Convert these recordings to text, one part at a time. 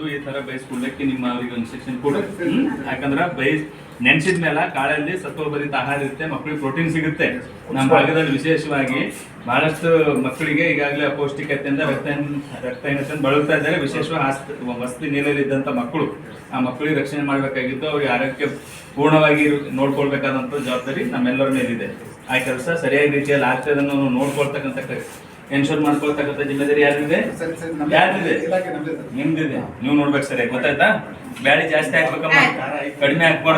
ಈ ತರ ಬೇಯಿಸ್ಕೊಡ್ಲಿಕ್ಕೆ ನಿಮ್ಮ ಅವ್ರಿಗೆ ಒಂದು ಸೆಕ್ಷನ್ ಕೊಡು. ಯಾಕಂದ್ರೆ ಬೇಯಿಸ್, ನೆನ್ಸಿದ್ಮೇಲೆ ಕಾಳಲ್ಲಿ ಸತ್ವಭರಿತ ಆಹಾರ ಇರುತ್ತೆ ಮಕ್ಕಳಿಗೆ ಪ್ರೋಟೀನ್ ಸಿಗುತ್ತೆ. ನಮ್ಮ ಭಾಗದಲ್ಲಿ ವಿಶೇಷವಾಗಿ ಬಹಳಷ್ಟು ಮಕ್ಕಳಿಗೆ ಈಗಾಗಲೇ ಅಪೌಷ್ಟಿಕತೆಯಿಂದ ರಕ್ತ ರಕ್ತಹೀನತೆ ಬಳಲ್ತಾ ಇದ್ದಾರೆ. ವಿಶೇಷವಾಗಿ ವಸ್ತಿ ವಸತಿ ನೀರಲ್ಲಿದ್ದಂಥ ಮಕ್ಕಳು. ಆ ಮಕ್ಕಳಿಗೆ ರಕ್ಷಣೆ ಮಾಡಬೇಕಾಗಿತ್ತು. ಅವ್ರಿಗೆ ಆರೋಗ್ಯ ಪೂರ್ಣವಾಗಿ ನೋಡ್ಕೊಳ್ಬೇಕಾದಂಥ ಜವಾಬ್ದಾರಿ ನಮ್ಮೆಲ್ಲರ ಮೇಲಿದೆ. ಆ ಕೆಲಸ ಸರಿಯಾಗಿ ರೀತಿಯಲ್ಲಿ ಆಗ್ತದನ್ನು ನೋಡ್ಕೊಳ್ತಕ್ಕಂಥ ಎನ್ಶೋರ್ ಮಾಡ್ಕೊಳ್ತಕ್ಕಂಥ ಜಿಮ್ಮೆದಾರಿ ಯಾರಿದೆ ಯಾರಿದೆ ಇಲಾಖೆ ನಮ್ದೇ ಸರ್. ನಿಮ್ದಿದೆ. ನೀವು ನೋಡ್ಬೇಕು ಸರಿ ಗೊತ್ತಾಯ್ತಾ? ಬ್ಯಾಳಿ ಜಾಸ್ತಿ ಹಾಕ್ಬೇಕಮ್ಮ ಕಡಿಮೆ ಹಾಕ್ಬಾರ್ದು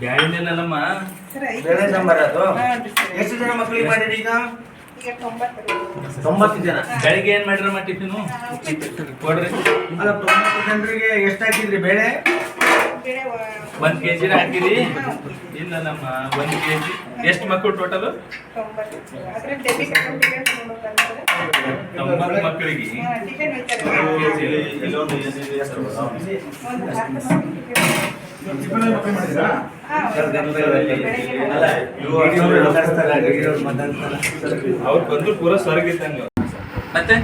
ಬ್ಯಾಳಿನೇನಲ್ಲಮ್ಮ ಬೇಳೆ ಸಾಂಬಾರ್ ಅದು? ಎಷ್ಟು ಜನ ಮಕ್ಕಳಿಗೆ ಮಾಡಿರಿ ಈಗ? ತೊಂಬತ್ತು ಜನ. ಬೆಳಿಗ್ಗೆ ಏನ್ ಮಾಡಿರಮ್ಮ ಟಿಫಿನು? ಕೊಡ್ರಿ. ಅಲ್ಲ ತೊಂಬತ್ತು ಜನರಿಗೆ ಎಷ್ಟು ಹಾಕಿದ್ರಿ ಬೇಳೆ? ಒಂದ್ ಕೆಜಿ ಹಾಕಿರಿ ಇಲ್ಲ ನಮ್ಮ ಒಂದ್ ಕೆಜಿ ಎಷ್ಟು ಮಕ್ಕಳು ಟೋಟಲು ತೊಂಬತ್ತು ಮಕ್ಕಳಿಗೆ ಅವ್ರು ಬಂದ್ರು ಪೂರ ಸ್ವರ್ಗ ಇದ್ದಂಗ. ಮತ್ತೆ?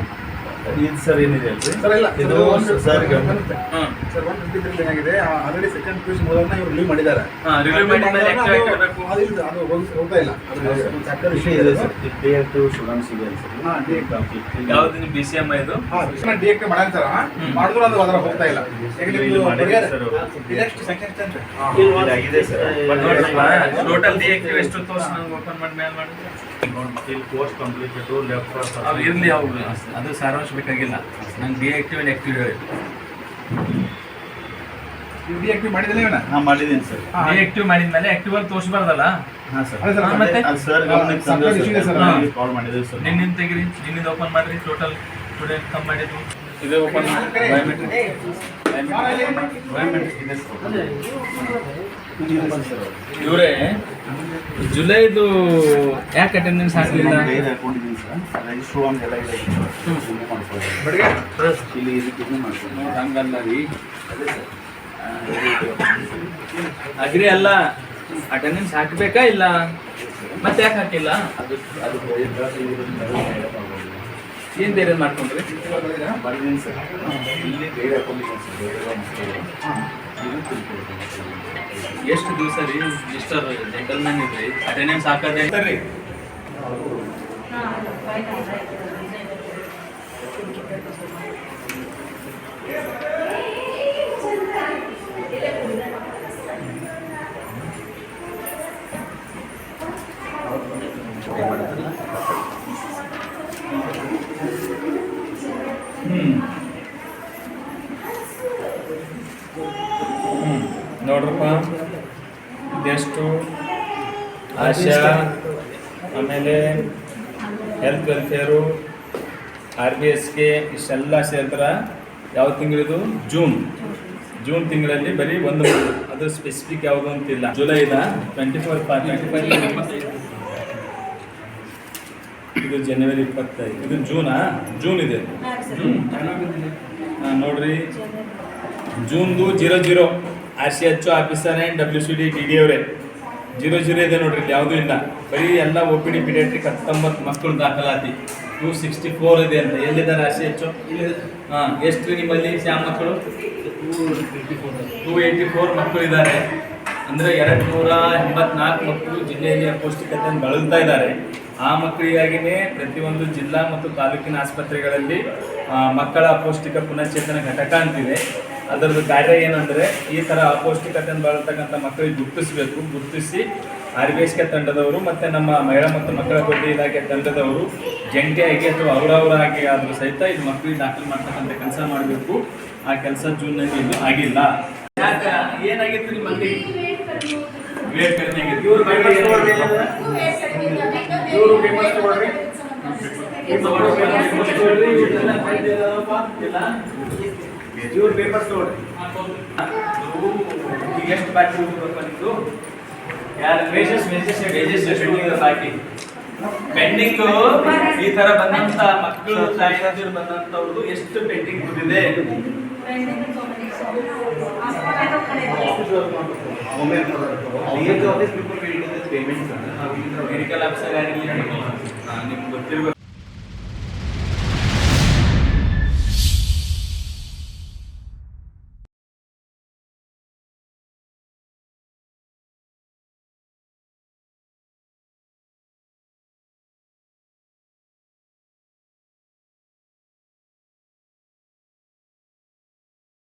ಇದು ಸರ್ ಏನಿದೆ ಸರ್, ಇಲ್ಲ. ಇದು ಸರ್, ಸರ್ ಗಮನಿಸುತ್ತೆ. ಹ್ಮ್ ಸರ್, 153 ಏನಾಗಿದೆ ಆಲ್ರೆಡಿ ಸೆಕೆಂಡ್ ಪಿ ಇವ್ರು ರಿಲೀವ್ ಮಾಡಿದ್ದಾರೆ. ಅದು ಅದು ಹೋಗ್ತಾ ಇಲ್ಲ. ಅದು ವಿಷಯ ಇದೆ ಸರ್ ಡೇ ಟು ಸ್ಟೂಡೆಂಟ್ಸ್ ಇದೆ ಹಾ, D active. ಯಾವ್ದು ಬಿ ಸಿ ಇದು ಹಾ, ಮಾಡಿದ್ರು ಅದು ಅದರ ಹೋಗ್ತಾ ಇಲ್ಲ. ಸರ್ ಟೋಟಲ್ ಎಷ್ಟು ತೋರ್ಸ್ ಓಪನ್ ಮಾಡಿ ಮೇಲೆ ಇಲ್ಲಿ ಕೋರ್ಸ್ ಕಂಪ್ಲೀಟ್ ಲೆಫ್ಟ್ ಅವು ಇರ್ಲಿ ಅವು ಅದು ಸಾರಾಂಶ ಬೇಕಾಗಿಲ್ಲ ನಂಗೆ ಡಿಆಕ್ಟಿವ್ ಅಂಡ್ ಆಕ್ಟಿವ್ ಹೇಳಿ ಇದು ಡಿಎಕ್ಟಿವ್ ಮಾಡಿದಿಲ್ಲ ಇವನ ಹಾ ಮಾಡಿದ್ದೀನಿ ಸರ್. ಆಕ್ಟಿವ್ ಡಿಆಕ್ಟಿವ್ ಮಾಡಿದ್ಮೇಲೆ ಆಕ್ಟಿವ್ ಅಲ್ಲಿ ತೋರಿಸಬಾರ್ದಲ್ಲ? ಹಾ ಸರ್. ಮತ್ತೆ? ಸರ್ ಕಾಲ್ ಮಾಡಿದ್ದೀವಿ ಸರ್. ನಿನ್ನಿಂದ ತೆಗಿರಿ ನಿನ್ನಿಂದ ಓಪನ್ ಮಾಡ್ರಿ ಟೋಟಲ್ ಸ್ಟೂಡೆಂಟ್ ಕಮ್ ಮಾಡಿದ್ದು. ಇದು ಓಪನ್ ಬಯೋಮೆಟ್ರಿಕ್ ಇವರೇ ಜುಲೈದು ಯಾಕೆ ಅಟೆಂಡೆನ್ಸ್ ಹಾಕಲಿಲ್ಲ? ಹಂಗಲ್ಲ ರೀ. ಅಗ್ರಿ ಅಲ್ಲ. ಅಟೆಂಡೆನ್ಸ್ ಹಾಕ್ಬೇಕಾ ಇಲ್ಲ? ಮತ್ತೆ ಯಾಕೆ ಹಾಕಿಲ್ಲ? ಅದು ಅದು ಏನ್ ಬೇರೆ ಮಾಡ್ಕೊಂಡ್ರಿ? ಎಷ್ಟು ದಿವಸ ರೀ? ಮಿಸ್ಟರ್ ಜೆಂಟಲ್ಮ್ಯಾನ್ ಇದ್ರಿ. ಅಟೆಂಡೆನ್ಸ್ ಹಾಕದೆ ನೋಡ್ರಪ್ಪ. ಇದೆಷ್ಟು? ಆಶಾ, ಆಮೇಲೆ ಹೆಲ್ತ್ ವೆಲ್ಫೇರು ಆರ್ ಬಿ ಎಸ್ಗೆ ಇಷ್ಟೆಲ್ಲ ಸೇರ್ತಾರ. ಯಾವ ತಿಂಗಳಿದು ಜೂನ್. ಜೂನ್ ತಿಂಗಳಲ್ಲಿ ಬರೀ ಒಂದು ಅದು ಸ್ಪೆಸಿಫಿಕ್ ಯಾವುದು ಅಂತಿಲ್ಲ. ಜುಲೈದ? ಟ್ವೆಂಟಿ ಫೋರ್ ಟ್ವೆಂಟಿ ಫೈವ್ ಇದು ಜನವರಿ ಇಪ್ಪತ್ತೈದು ಇದು ಜೂನಾ? ಜೂನ್ ಇದೆ. ನೋಡ್ರಿ. ಜೂನ್ದು zero zero. R C H officer and W C D D D ಅವರೇ. ಜೀರೋ ಜೀರೋ ಇದೆ ನೋಡ್ರಿ ಇಲ್ಲಿ ಯಾವುದೂ ಇಲ್ಲ. ಬರೀ ಎಲ್ಲ ಒ ಪಿ ಡಿ ಪಿಡಿಯಾಟ್ರಿಕ್ ಹತ್ತೊಂಬತ್ತು ಮಕ್ಕಳು ದಾಖಲಾತಿ. ಟೂ ಸಿಕ್ಸ್ಟಿ ಫೋರ್ ಇದೆ ಅಂತ. ಎಲ್ಲಿದ್ದಾರೆ ಆರ್ ಸಿ ಎಚ್ ಹಾಂ ಎಷ್ಟು ರೀ ನಿಮ್ಮಲ್ಲಿ ಶ್ಯಾಮ್ ಮಕ್ಕಳು? ಟೂ ಏಯ್ಟಿ ಫೋರ್ ಮಕ್ಕಳು ಇದ್ದಾರೆ ಅಂದರೆ ಎರಡು ನೂರ ಎಂಬತ್ನಾಲ್ಕು ಮಕ್ಕಳು ಜಿಲ್ಲೆಯಲ್ಲಿ ಅಪೌಷ್ಟಿಕತೆಯನ್ನು ಬಳಲ್ತಾ ಇದ್ದಾರೆ. ಆ ಮಕ್ಕಳಿಗಾಗಿಯೇ ಪ್ರತಿಯೊಂದು ಜಿಲ್ಲಾ ಮತ್ತು ತಾಲೂಕಿನ ಆಸ್ಪತ್ರೆಗಳಲ್ಲಿ ಮಕ್ಕಳ ಅಪೌಷ್ಟಿಕ ಪುನಶ್ಚೇತನ ಘಟಕ ಅಂತಿದೆ. ಅದರದ್ದು ಕಾರ್ಯ ಏನಂದರೆ ಈ ಥರ ಅಪೌಷ್ಟಿಕತೆಯನ್ನು ಬಳತಕ್ಕಂಥ ಮಕ್ಕಳಿಗೆ ಗುರುತಿಸಬೇಕು. ಗುರುತಿಸಿ ಆರ್ ಬಿ ಎಸ್ ಕೆ ತಂಡದವರು ಮತ್ತು ನಮ್ಮ ಮಹಿಳಾ ಮತ್ತು ಮಕ್ಕಳ ಅಭಿವೃದ್ಧಿ ಇಲಾಖೆ ತಂಡದವರು ಜಂಟಿಯಾಗಿ ಅಥವಾ ಅವರವರಾಗಿ ಆದರೂ ಸಹಿತ ಇದು ಮಕ್ಕಳಿಗೆ ದಾಖಲು ಮಾಡ್ತಕ್ಕಂಥ ಕೆಲಸ ಮಾಡಬೇಕು. ಆ ಕೆಲಸ ಜೂನ್ನಲ್ಲಿ ಇದು ಆಗಿಲ್ಲ. ಯಾಕೆ ಏನಾಗಿತ್ತು ನಿಮ್ಮಲ್ಲಿ? ಮಕ್ಕಳಿಗೆ ವೇಟ್ ಕಡಿಮೆ ಆಗಿತ್ತು ಇವ್ರ ಮಕ್ಕಳಿಗೆ ಏನಾಗಿತ್ತು? ಇವರು ಪೇಪರ್ಸ್ ತಗೊಳ್ರಿ ಇವ್ರ ಪೇಪರ್ಸ್ ತಗೊಳ್ರಿ ಈಗ ಎಷ್ಟು ಬಾಕಿ ಉಳ್ದಿದೆ ಬಂದಿದ್ದು ಯಾರು? ವೇಜಸ್ ವೇಜಸ್ ವೇಜಸ್ ಪೆಂಡಿಂಗ್ ಬಾಕಿ. ಪೆಂಡಿಂಗ್ ಈ ತರ ಬಂದಂತ ಮಕ್ಕಳು ತಾಯಿಯಂದಿರು ಬಂದಂತವ್ರದ್ದು ಎಷ್ಟು ಪೆಂಡಿಂಗ್ ಬಂದಿದೆ ಒಮ್ಮೆ ಪೇಮೆಂಟ್ ಮೆಡಿಕಲ್ ಆಫೀಸರ್ ಯಾರಿಲ್ಲ ನಿಮ್ಗೆ ಗೊತ್ತಿರ್ಬೇಕು